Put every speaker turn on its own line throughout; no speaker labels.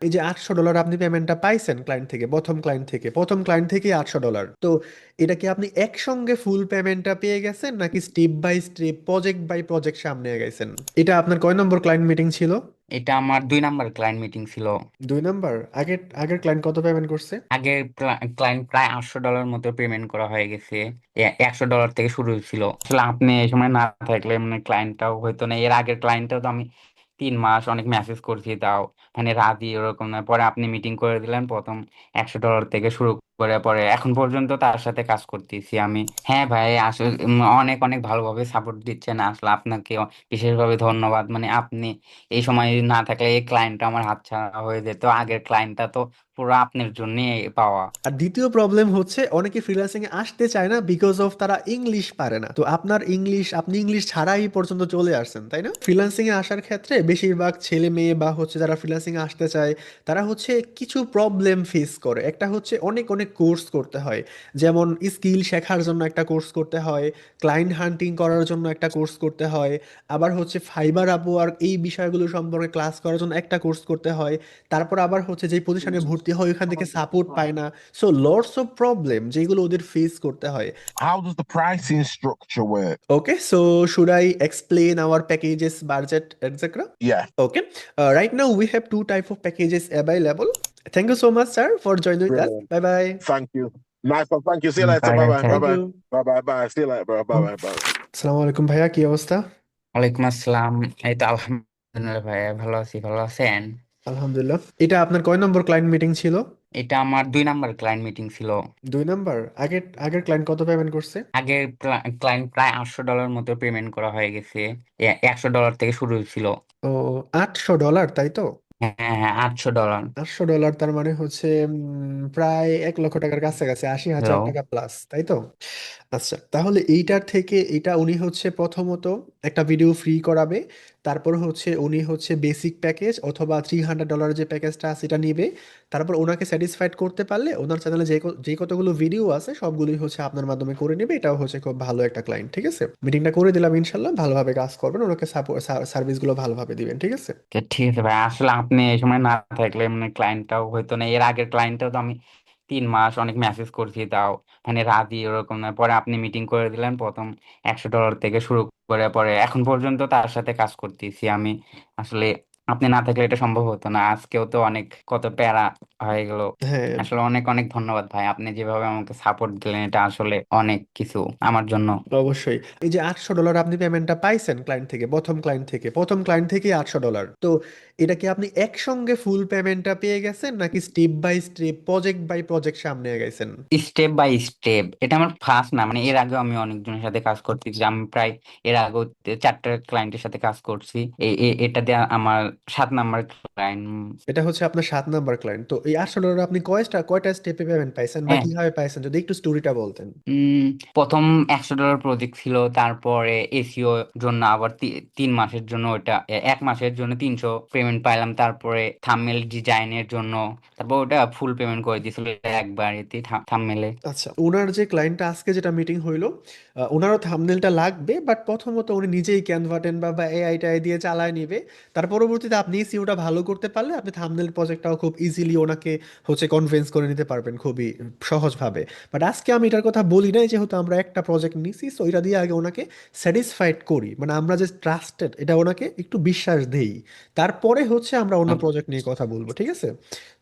এই যে আটশো ডলার আপনি পেমেন্টটা পাইছেন ক্লায়েন্ট থেকে প্রথম ক্লায়েন্ট থেকে প্রথম ক্লায়েন্ট থেকেই আটশো ডলার তো এটা কি আপনি একসঙ্গে ফুল পেমেন্টটা পেয়ে গেছেন নাকি step by step project by project সামনে গেছেন এটা আপনার কয় নম্বর ক্লায়েন্ট মিটিং ছিল?
এটা আমার দুই নাম্বার ক্লায়েন্ট মিটিং ছিল।
দুই নাম্বার? আগের আগের ক্লায়েন্ট কত পেমেন্ট করছে?
আগের ক্লায়েন্ট প্রায় আটশো ডলার মতো পেমেন্ট করা হয়ে গেছে। একশো ডলার থেকে শুরু ছিল আসলে আপনি এই সময় না থাকলে মানে ক্লায়েন্টটাও হয়তো না এর আগের ক্লায়েন্টটাও তো আমি তিন মাস অনেক মেসেজ করছি তাও। মানে রাজি ওরকম না পরে আপনি মিটিং করে দিলেন প্রথম একশো ডলার থেকে শুরু করে পরে এখন পর্যন্ত তার সাথে কাজ করতেছি আমি। হ্যাঁ ভাই আসলে অনেক অনেক ভালোভাবে সাপোর্ট দিচ্ছেন। আসলে আপনাকে বিশেষভাবে ধন্যবাদ। মানে আপনি এই সময় না থাকলে এই ক্লায়েন্টটা আমার হাতছাড়া হয়ে যেত। আগের ক্লায়েন্টটা তো পুরো আপনার জন্যই পাওয়া।
আর দ্বিতীয় প্রবলেম হচ্ছে, অনেকে ফ্রিল্যান্সিং এ আসতে চায় না বিকজ অফ তারা ইংলিশ পারে না। তো আপনার ইংলিশ আপনি ইংলিশ ছাড়াই পর্যন্ত চলে আসছেন, তাই না? ফ্রিল্যান্সিং এ আসার ক্ষেত্রে বেশিরভাগ ছেলে মেয়ে বা হচ্ছে যারা ফ্রিল্যান্সিং এ আসতে চায়, তারা হচ্ছে কিছু প্রবলেম ফেস করে। একটা হচ্ছে অনেক অনেক কোর্স করতে হয়। যেমন স্কিল শেখার জন্য একটা কোর্স করতে হয় ক্লায়েন্ট হান্টিং করার জন্য একটা কোর্স করতে হয়, আবার হচ্ছে ফাইবার আপওয়ার্ক এই বিষয়গুলো সম্পর্কে ক্লাস করার জন্য একটা কোর্স করতে হয়, তারপর আবার হচ্ছে যে পজিশনে ভর্তি বুঝতে হয় ওখান থেকে সাপোর্ট পায় না। সো লর্ডস অফ প্রবলেম যেগুলো ওদের ফেস করতে হয়। Okay so should I explain our packages budget etcetera
yeah okay right
now
we have
two
type of
packages
thank you so much sir for joining us bye bye
thank you ভাইয়া
ভালো আছি ভালো আছেন
আলহামদুলিল্লাহ। এটা আপনার কয় নম্বর client meeting ছিল?
এটা আমার দুই নাম্বার ক্লায়েন্ট মিটিং ছিল।
দুই নাম্বার? আগের আগের ক্লায়েন্ট কত পেমেন্ট করছে?
আগের ক্লায়েন্ট প্রায় আটশো ডলার মতো পেমেন্ট করা হয়ে গেছে। একশো ডলার থেকে শুরু হয়েছিল।
ও আটশো ডলার তাই তো?
হ্যাঁ হ্যাঁ আটশো ডলার
আটশো ডলার তার মানে হচ্ছে প্রায় এক লক্ষ টাকার কাছাকাছি আশি হাজার টাকা প্লাস তাই তো? আচ্ছা তাহলে এইটার থেকে এটা উনি হচ্ছে প্রথমত একটা ভিডিও ফ্রি করাবে। তারপর হচ্ছে উনি হচ্ছে বেসিক প্যাকেজ অথবা থ্রি হান্ড্রেড ডলার যে প্যাকেজটা আছে সেটা নিবে। তারপর ওনাকে স্যাটিসফাইড করতে পারলে ওনার চ্যানেলে যে যে কতগুলো ভিডিও আছে সবগুলোই হচ্ছে আপনার মাধ্যমে করে নেবে। এটাও হচ্ছে খুব ভালো একটা ক্লায়েন্ট ঠিক আছে? মিটিংটা করে দিলাম ইনশাল্লাহ, ভালোভাবে কাজ করবেন, ওনাকে সার্ভিসগুলো ভালোভাবে দিবেন, ঠিক আছে?
ঠিক আছে ভাই, আসলে আপনি এই সময় না থাকলে মানে ক্লায়েন্টটাও হয়তো না এর আগের ক্লায়েন্টটাও তো আমি তিন মাস অনেক মেসেজ করছি তাও। মানে রাজি ওরকম না পরে আপনি মিটিং করে দিলেন প্রথম একশো ডলার থেকে শুরু করে পরে এখন পর্যন্ত তার সাথে কাজ করতেছি আমি। আসলে আপনি না থাকলে এটা সম্ভব হতো না। আজকেও তো অনেক কত প্যারা হয়ে গেল।
হ্যাঁ।
আসলে অনেক অনেক ধন্যবাদ ভাই। আপনি যেভাবে আমাকে সাপোর্ট দিলেন এটা আসলে অনেক কিছু আমার জন্য।
অবশ্যই। এই যে আটশো ডলার আপনি পেমেন্টটা পাইছেন ক্লায়েন্ট থেকে প্রথম ক্লায়েন্ট থেকে প্রথম ক্লায়েন্ট থেকেই আটশো ডলার তো এটা কি আপনি একসঙ্গে ফুল পেমেন্টটা পেয়ে গেছেন নাকি step by step project by project সামনে গেছেন
স্টেপ বাই স্টেপ এটা আমার ফার্স্ট না। মানে এর আগেও আমি অনেকজনের সাথে কাজ করতেছি। আমি প্রায় এর আগেও চারটা ক্লায়েন্টের সাথে কাজ করছি। এটা দিয়ে আমার সাত নাম্বার ক্লায়েন্ট
এটা হচ্ছে আপনার সাত নাম্বার ক্লায়েন্ট তো এই আটশো ডলার আপনি কয়টা কয়টা স্টেপে পেমেন্ট পাইছেন বা
হ্যাঁ।
কীভাবে পাইছেন? যদি একটু স্টোরিটা বলতেন।
উম, প্রথম একশো ডলার প্রজেক্ট ছিল তারপরে এসিও জন্য আবার তি- তিন মাসের জন্য ওটা এ- এক মাসের জন্য তিনশো পেমেন্ট পাইলাম তারপরে থাম্বনেল ডিজাইনের জন্য তারপর ওটা ফুল পেমেন্ট করে দিয়েছিল একবার এতে থাম্বনেলে
আচ্ছা ওনার যে ক্লায়েন্টটা আজকে যেটা মিটিং হইল আহ, ওনারও থাম্বনেলটা লাগবে বাট প্রথমত উনি নিজেই ক্যানভা টেনভা বা এআই টাই দিয়ে চালায় নিবে। তার পরবর্তীতে আপনি সিওটা ভালো করতে পারলে আপনি থাম্বনেল প্রজেক্টটাও খুব ইজিলি ওনাকে হচ্ছে কনভিন্স করে নিতে পারবেন খুবই সহজভাবে। বাট আজকে আমি এটার কথা বলি নাই যেহেতু আমরা একটা প্রজেক্ট নিছি সো এটা দিয়ে আগে ওনাকে স্যাটিসফাইড করি। মানে আমরা যে ট্রাস্টেড এটা ওনাকে একটু বিশ্বাস দেই। তারপরে হচ্ছে আমরা অন্য প্রজেক্ট নিয়ে কথা বলব ঠিক আছে?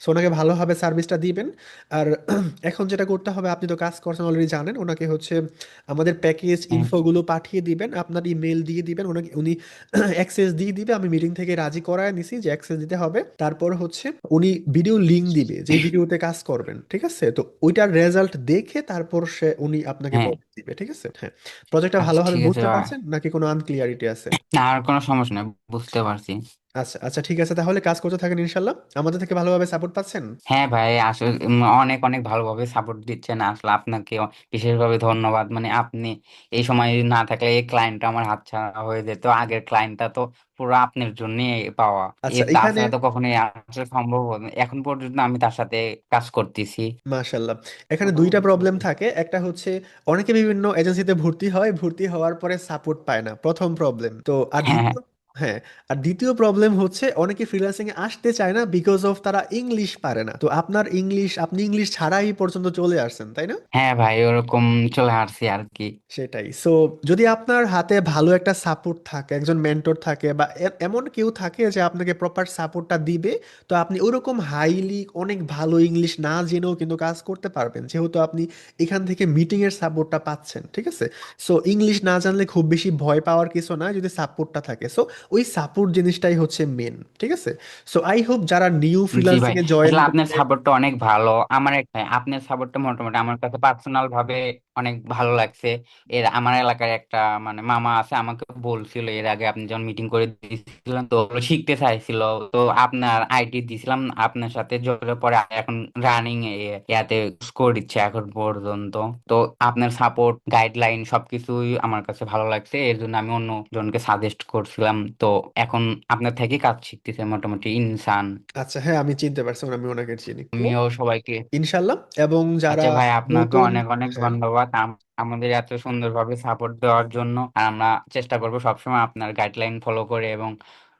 সো ওনাকে ভালোভাবে সার্ভিসটা দিবেন। আর এখন যেটা করতে হবে আপনি তো কাজ করছেন অলরেডি জানেন ওনাকে হচ্ছে আমাদের প্যাকেজ ইনফোগুলো পাঠিয়ে দিবেন আপনার ইমেল দিয়ে দিবেন ওনাকে উনি অ্যাক্সেস দিয়ে দিবে আমি মিটিং থেকে রাজি করায় নিছি যে অ্যাক্সেস দিতে হবে। তারপর হচ্ছে উনি ভিডিও লিংক দিবে যে ভিডিওতে কাজ করবেন ঠিক আছে? তো ওইটার রেজাল্ট দেখে তারপর সে উনি আপনাকে
হ্যাঁ।
দিবে ঠিক আছে? হ্যাঁ। প্রজেক্টটা
আচ্ছা
ভালোভাবে বুঝতে পারছেন নাকি কোনো আনক্লিয়ারিটি আছে?
আর কোনো সমস্যা নেই বুঝতে পারছি।
আচ্ছা আচ্ছা ঠিক আছে। তাহলে কাজ করতে থাকেন ইনশাল্লাহ আমাদের থেকে ভালোভাবে সাপোর্ট পাচ্ছেন?
হ্যাঁ ভাই আসলে অনেক অনেক ভালোভাবে সাপোর্ট দিচ্ছেন। আসলে আপনাকে বিশেষভাবে ধন্যবাদ। মানে আপনি এই সময় না থাকলে এই ক্লায়েন্টটা আমার হাতছাড়া হয়ে যেত। আগের ক্লায়েন্টটা তো পুরো আপনার জন্যই পাওয়া।
আচ্ছা
এর
এখানে
তাছাড়া তো কখনোই আসলে সম্ভব হবে না। এখন পর্যন্ত আমি তার সাথে কাজ করতেছি।
মাশাল্লাহ এখানে দুইটা প্রবলেম থাকে। একটা হচ্ছে অনেকে বিভিন্ন এজেন্সিতে ভর্তি হয়। ভর্তি হওয়ার পরে সাপোর্ট পায় না। প্রথম প্রবলেম তো আর
হ্যাঁ।
দ্বিতীয় হ্যাঁ আর দ্বিতীয় প্রবলেম হচ্ছে অনেকে ফ্রিল্যান্সিং এ আসতে চায় না বিকজ অফ তারা ইংলিশ পারে না। তো আপনার ইংলিশ আপনি ইংলিশ ছাড়াই পর্যন্ত চলে আসছেন তাই না?
হ্যাঁ ভাই ওরকম চলে আসছি আর কি
সেটাই। সো যদি আপনার হাতে ভালো একটা সাপোর্ট থাকে একজন মেন্টর থাকে বা এ- এমন কেউ থাকে যে আপনাকে প্রপার সাপোর্টটা দিবে তো আপনি ওরকম হাইলি অনেক ভালো ইংলিশ না জেনেও কিন্তু কাজ করতে পারবেন। যেহেতু আপনি এখান থেকে মিটিং এর সাপোর্টটা পাচ্ছেন ঠিক আছে? সো ইংলিশ না জানলে খুব বেশি ভয় পাওয়ার কিছু না যদি সাপোর্টটা থাকে। সো ওই সাপোর্ট জিনিসটাই হচ্ছে মেন ঠিক আছে? সো আই হোপ যারা নিউ ফ্রিল্যান্সিং এ জয়েন
আপনার সাপোর্টটা অনেক ভালো। আমার একটা আপনার সাপোর্টটা মোটামুটি আমার কাছে পার্সোনাল ভাবে অনেক ভালো লাগছে। এর আমার এলাকার একটা মানে মামা আছে আমাকে বলছিল এর আগে আপনি যখন মিটিং করে দিয়েছিলেন তো শিখতে চাইছিল। তো আপনার আইডি দিছিলাম আপনার সাথে যোগাযোগ পরে এখন রানিং ইয়াতে স্কোর দিচ্ছে এখন পর্যন্ত। তো আপনার সাপোর্ট গাইডলাইন সবকিছুই আমার কাছে ভালো লাগছে এর জন্য আমি অন্য জনকে সাজেস্ট করছিলাম। তো এখন আপনার থেকে কাজ শিখতেছে মোটামুটি ইনসান।
আচ্ছা হ্যাঁ আমি চিনতে পারছি আমি ওনাকে চিনি।
আমিও সবাইকে
ইনশাল্লাহ এবং যারা
আচ্ছা ভাই আপনাকে অনেক অনেক
হ্যাঁ।
ধন্যবাদ আমাদের এত সুন্দরভাবে সাপোর্ট দেওয়ার জন্য। আর আমরা চেষ্টা করব সবসময় আপনার গাইডলাইন ফলো করে এবং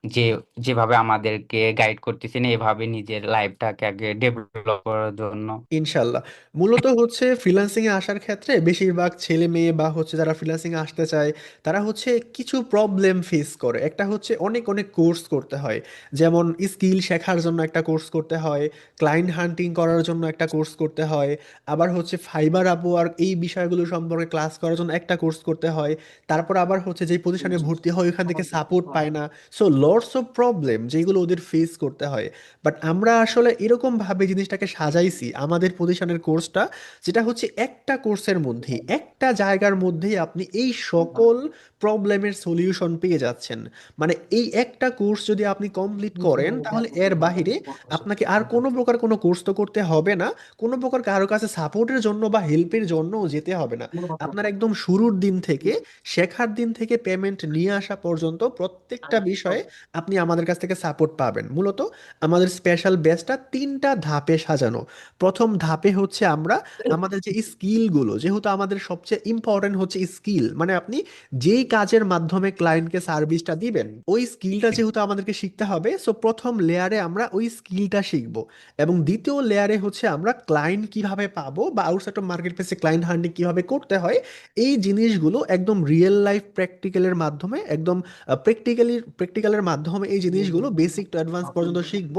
যে যেভাবে আমাদেরকে গাইড করতেছেন এভাবে নিজের লাইফটাকে আগে ডেভেলপ করার জন্য।
ইনশাল্লাহ। মূলত হচ্ছে ফ্রিল্যান্সিং এ আসার ক্ষেত্রে বেশিরভাগ ছেলে মেয়ে বা হচ্ছে যারা ফ্রিল্যান্সিং এ আসতে চায় তারা হচ্ছে কিছু প্রবলেম ফেস করে। একটা হচ্ছে অনেক অনেক কোর্স করতে হয়। যেমন স্কিল শেখার জন্য একটা কোর্স করতে হয় ক্লায়েন্ট হান্টিং করার জন্য একটা কোর্স করতে হয় আবার হচ্ছে ফাইবার আপওয়ার্ক এই বিষয়গুলো সম্পর্কে ক্লাস করার জন্য একটা কোর্স করতে হয়। তারপর আবার হচ্ছে যেই পজিশনে ভর্তি হয় ওখান থেকে সাপোর্ট পায় না। সো লটস অফ প্রবলেম যেগুলো ওদের ফেস করতে হয়। বাট আমরা আসলে এরকম ভাবে জিনিসটাকে সাজাইছি আমাদের পজিশনের কোর্সটা যেটা হচ্ছে একটা কোর্সের মধ্যেই একটা জায়গার মধ্যেই আপনি এই সকল প্রবলেমের সলিউশন পেয়ে যাচ্ছেন। মানে এই একটা কোর্স যদি আপনি কমপ্লিট করেন তাহলে এর বাইরে আপনাকে আর কোনো প্রকার কোনো কোর্স তো করতে হবে না। কোনো প্রকার কারও কাছে সাপোর্টের জন্য বা হেল্পের জন্যও যেতে হবে না। আপনার একদম শুরুর দিন থেকে শেখার দিন থেকে পেমেন্ট নিয়ে আসা পর্যন্ত প্রত্যেকটা বিষয়ে আপনি আমাদের কাছ থেকে সাপোর্ট পাবেন। মূলত আমাদের স্পেশাল ব্যাচটা তিনটা ধাপে সাজানো। প্রথম ধাপে হচ্ছে আমরা আমাদের যে স্কিলগুলো যেহেতু আমাদের সবচেয়ে ইম্পর্টেন্ট হচ্ছে স্কিল মানে আপনি যেই কাজের মাধ্যমে ক্লায়েন্টকে সার্ভিসটা দিবেন, ওই স্কিলটা যেহেতু আমাদেরকে শিখতে হবে সো প্রথম লেয়ারে আমরা ওই স্কিলটা শিখব। এবং দ্বিতীয় লেয়ারে হচ্ছে আমরা ক্লায়েন্ট কীভাবে পাবো বা আউটসাইড অফ মার্কেট প্লেসে ক্লায়েন্ট হান্টিং কীভাবে করতে হয়, এই জিনিসগুলো একদম রিয়েল লাইফ প্র্যাকটিক্যালের মাধ্যমে, একদম প্র্যাকটিক্যালি প্র্যাকটিক্যালের মাধ্যমে এই জিনিসগুলো বেসিক টু অ্যাডভান্স পর্যন্ত শিখব।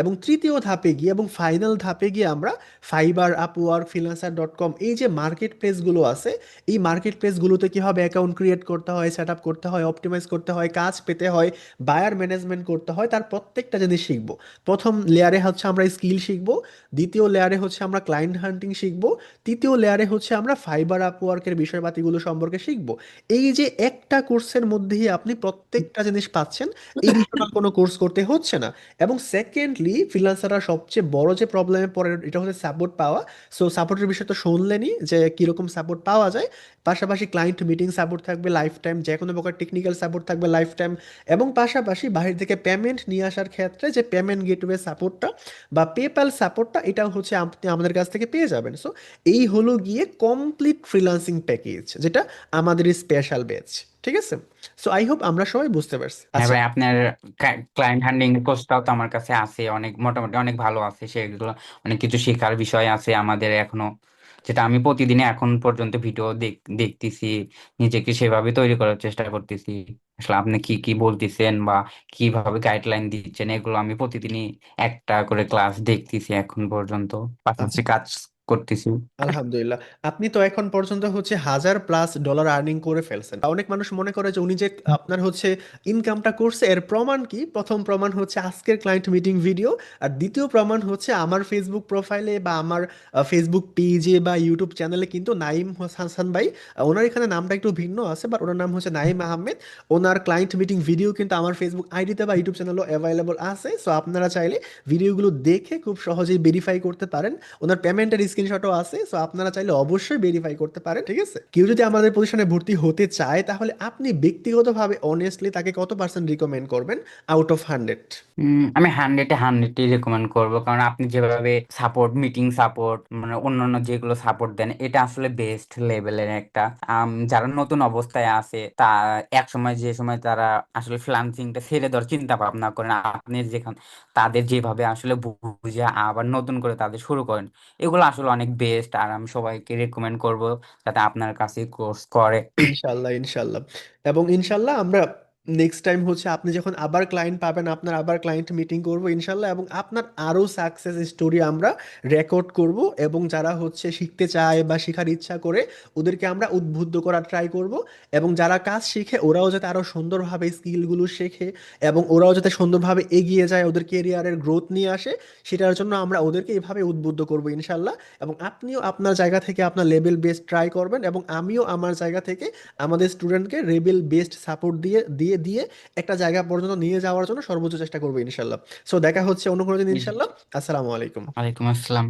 এবং তৃতীয় ধাপে গিয়ে এবং ফাইনাল ধাপে গিয়ে আমরা Fiverr Upwork freelancer dot com এই যে মার্কেট প্লেসগুলো আছে এই মার্কেট প্লেসগুলোতে কীভাবে অ্যাকাউন্ট ক্রিয়েট করতে হয় সেট আপ করতে হয় অপটিমাইজ করতে হয় কাজ পেতে হয় বায়ার ম্যানেজমেন্ট করতে হয় তার প্রত্যেকটা জিনিস শিখব। প্রথম লেয়ারে হচ্ছে আমরা স্কিল শিখব দ্বিতীয় লেয়ারে হচ্ছে আমরা ক্লায়েন্ট হান্টিং শিখব তৃতীয় লেয়ারে হচ্ছে আমরা ফাইবার আপওয়ার্কের বিষয়পাতিগুলো সম্পর্কে শিখব। এই যে একটা কোর্সের মধ্যেই আপনি প্রত্যেকটা জিনিস পাচ্ছেন এডিশনাল কোনো কোর্স করতে হচ্ছে না। এবং সেকেন্ডলি ফ্রিল্যান্সাররা সবচেয়ে বড় যে প্রবলেমে পড়ে, এটা হচ্ছে সাপোর্ট পাওয়া। সো সাপোর্টের বিষয় তো শুনলেনই যে কীরকম সাপোর্ট পাওয়া যায়। পাশাপাশি ক্লায়েন্ট মিটিং সাপোর্ট থাকবে লাইফ টাইম যে কোনো প্রকার টেকনিক্যাল সাপোর্ট থাকবে লাইফ টাইম এবং পাশাপাশি বাহির থেকে পেমেন্ট নিয়ে আসার ক্ষেত্রে যে পেমেন্ট গেটওয়ে সাপোর্টটা বা পেপ্যাল সাপোর্টটা এটাও হচ্ছে আপনি আমাদের কাছ থেকে পেয়ে যাবেন। সো এই হলো গিয়ে কমপ্লিট ফ্রিল্যান্সিং প্যাকেজ যেটা আমাদের স্পেশাল ব্যাচ ঠিক আছে? সো আই হোপ আমরা সবাই বুঝতে পারছি।
হ্যাঁ
আচ্ছা।
ভাই আপনার ক্লায়েন্ট হ্যান্ডলিং কোর্সটাও তো আমার কাছে আছে অনেক মোটামুটি অনেক ভালো আছে সেগুলো অনেক কিছু শেখার বিষয় আছে আমাদের এখনও। যেটা আমি প্রতিদিনে এখন পর্যন্ত ভিডিও দেখ দেখতেছি নিজেকে সেভাবে তৈরি করার চেষ্টা করতেছি। আসলে আপনি কি কি বলতেছেন বা কীভাবে গাইডলাইন দিচ্ছেন এগুলো আমি প্রতিদিনই একটা করে ক্লাস দেখতেছি এখন পর্যন্ত। পাশাপাশি
আচ্ছা।
কাজ করতেছি।
আলহামদুলিল্লাহ। আপনি তো এখন পর্যন্ত হচ্ছে হাজার প্লাস ডলার আর্নিং করে ফেলছেন। অনেক মানুষ মনে করে যে উনি যে আপনার হচ্ছে ইনকামটা করছে, এর প্রমাণ কি? প্রথম প্রমাণ হচ্ছে আজকের ক্লায়েন্ট মিটিং ভিডিও আর দ্বিতীয় প্রমাণ হচ্ছে আমার ফেসবুক প্রোফাইলে বা আমার ফেসবুক পেজে বা ইউটিউব চ্যানেলে কিন্তু নাইম হাসান ভাই ওনার এখানে নামটা একটু ভিন্ন আছে বাট ওনার নাম হচ্ছে নাইম আহমেদ। ওনার ক্লায়েন্ট মিটিং ভিডিও কিন্তু আমার ফেসবুক আইডিতে বা ইউটিউব চ্যানেলও অ্যাভেলেবল আছে। সো আপনারা চাইলে ভিডিওগুলো দেখে খুব সহজেই ভেরিফাই করতে পারেন। ওনার পেমেন্টের স্ক্রিনশটও আছে সো আপনারা চাইলে অবশ্যই ভেরিফাই করতে পারেন, ঠিক আছে? কেউ যদি আমাদের পজিশনে ভর্তি হতে চায়, তাহলে আপনি ব্যক্তিগতভাবে অনেস্টলি তাকে কত পার্সেন্ট রিকমেন্ড করবেন আউট অফ হান্ড্রেড
আমি হান্ড্রেডে হান্ড্রেডই রেকমেন্ড করব, কারণ আপনি যেভাবে সাপোর্ট মিটিং সাপোর্ট মানে অন্যান্য যেগুলো সাপোর্ট দেন, এটা আসলে বেস্ট লেভেলের একটা। যারা নতুন অবস্থায় আছে, তা এক সময় যে সময় তারা আসলে ফ্রিল্যান্সিংটা ছেড়ে দেওয়ার চিন্তা ভাবনা করেন, আপনি যেখান, তাদের যেভাবে আসলে বুঝে আবার নতুন করে তাদের শুরু করেন, এগুলো আসলে অনেক বেস্ট আর আমি সবাইকে রেকমেন্ড করব যাতে আপনার কাছে কোর্স করে।
ইনশাল্লাহ ইনশাল্লাহ। এবং ইনশাল্লাহ আমরা নেক্সট টাইম হচ্ছে আপনি যখন আবার ক্লায়েন্ট পাবেন, আপনার আবার ক্লায়েন্ট মিটিং করব ইনশাল্লাহ এবং আপনার আরও সাকসেস স্টোরি আমরা রেকর্ড করব এবং যারা হচ্ছে শিখতে চায় বা শেখার ইচ্ছা করে ওদেরকে আমরা উদ্বুদ্ধ করার ট্রাই করব এবং যারা কাজ শিখে ওরাও যাতে আরও সুন্দরভাবে স্কিলগুলো শেখে এবং ওরাও যাতে সুন্দরভাবে এগিয়ে যায়, ওদের কেরিয়ারের গ্রোথ নিয়ে আসে, সেটার জন্য আমরা ওদেরকে এভাবে উদ্বুদ্ধ করব ইনশাল্লাহ এবং আপনিও আপনার জায়গা থেকে আপনার লেভেল বেস্ট ট্রাই করবেন এবং আমিও আমার জায়গা থেকে আমাদের স্টুডেন্টকে লেভেল বেস্ট সাপোর্ট দিয়ে দিয়ে দিয়ে একটা জায়গা পর্যন্ত নিয়ে যাওয়ার জন্য সর্বোচ্চ চেষ্টা করব ইনশাল্লাহ। সো দেখা হচ্ছে অন্য কোনো দিন ইনশাল্লাহ। আসসালামু আলাইকুম।
আলাইকুম আসসালাম।